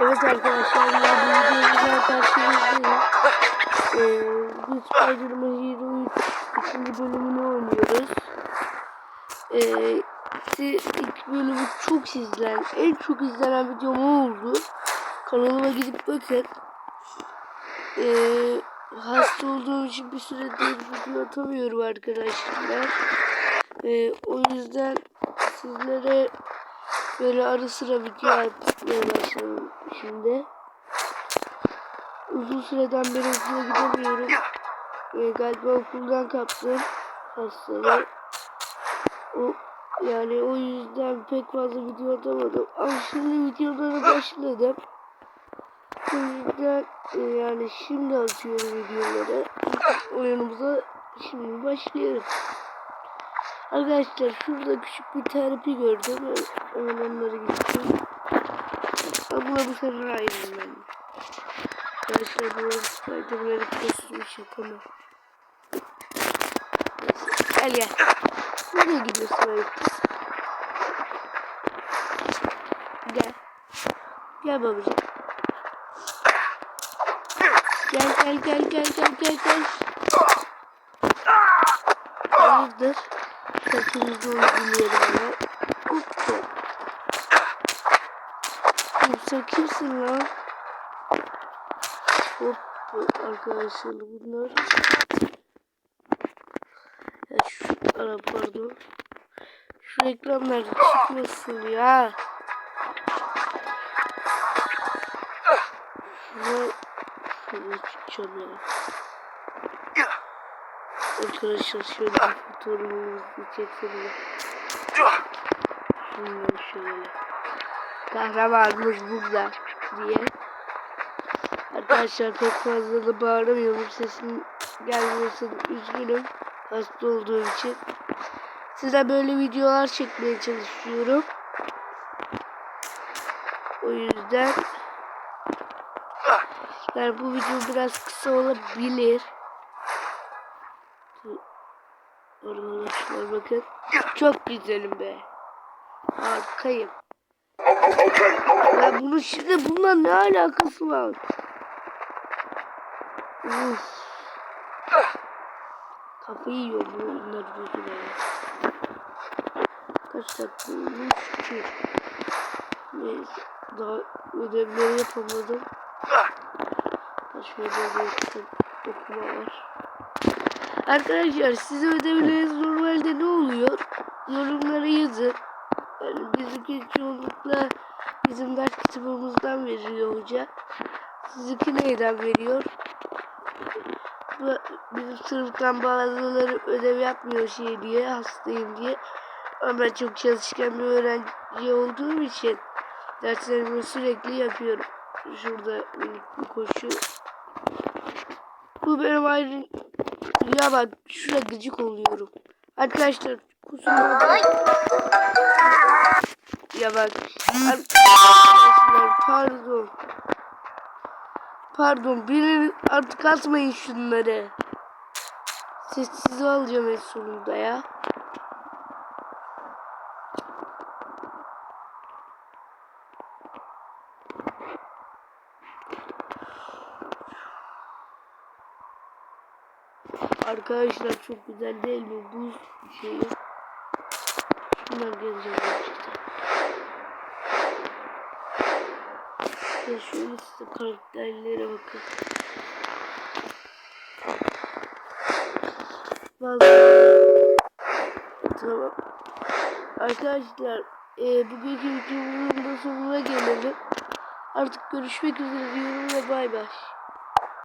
Evet arkadaşlar ya bu videomuzda karşınızdayım. Ee, biz Spider-Man Hero 3 ikinci bölümünü oynuyoruz. Ee, ilk bölümü çok izlenen, en çok izlenen videom oldu. Kanalıma gidip bakın. Ee, hasta olduğum için bir süredir video atamıyorum arkadaşlar. Ee, o yüzden sizlere böyle ara sıra video atmaya başladım şimdi. Uzun süreden beri okula gidemiyorum. Ee, galiba okuldan kaptım hastalığı. O, yani o yüzden pek fazla video atamadım. Ama şimdi videolara başladım. O yüzden e, yani şimdi atıyorum videoları. Oyunumuza şimdi başlıyoruz. Arkadaşlar şurada küçük bir terapi gördüm. Hemen onları gittim. Abla bu sefer Iron Man. Arkadaşlar bu arada Spider-Man'in kostümü şaka mı? Gel gel. Nereye gidiyorsun ayıp? Gel. Gel babacığım. Gel gel gel gel gel gel gel. Hayırdır? Hepimiz onu dinleyelim ama. Hoppa. Sen kimsin lan? Hoppa arkadaşlar bunlar. Ya şu ara pardon. Şu ekranlar çıkmasın ya. Şuna şuna çıkacağım ya. Arkadaşlar şöyle fotoğrafımızı çekelim. Şunları şöyle. Kahramanımız burada diye. Arkadaşlar pek fazla da bağıramıyorum. Sesim gelmiyorsa üzgünüm. Hasta olduğum için. Size böyle videolar çekmeye çalışıyorum. O yüzden yani bu video biraz kısa olabilir. Arkadaşlar bakın. Çok güzelim be. Harikayım. Ya bunun şimdi bununla ne alakası var? Uf. Kafayı yiyor bu oyunlar yüzüne. Kaç dakika olmuş. Daha ödevleri yapamadım. Şöyle bir kitap okuma var. Arkadaşlar size ödevleriniz normalde ne oluyor? Yorumlara yazın. Yani bizimki çoğunlukla bizim ders kitabımızdan veriyor hoca. Sizinki neyden veriyor? Bizim sınıftan bazıları ödev yapmıyor şey diye, hastayım diye. Ama ben çok çalışkan bir öğrenci olduğum için derslerimi sürekli yapıyorum. Şurada minik bir koşu. Bu benim ayrı... Ya bak şuraya gıcık oluyorum. Arkadaşlar kusura Ya bak. Arkadaşlar pardon. Pardon beni artık atmayın şunları. Sessiz alacağım en sonunda ya. Arkadaşlar çok güzel değil mi bu şeyi? Şundan geleceğim işte. Ya şöyle size karakterlere bakın. Vallahi tamam. Arkadaşlar e, bugünkü videomuzun da sonuna gelelim. Artık görüşmek üzere diyorum ve bay bay.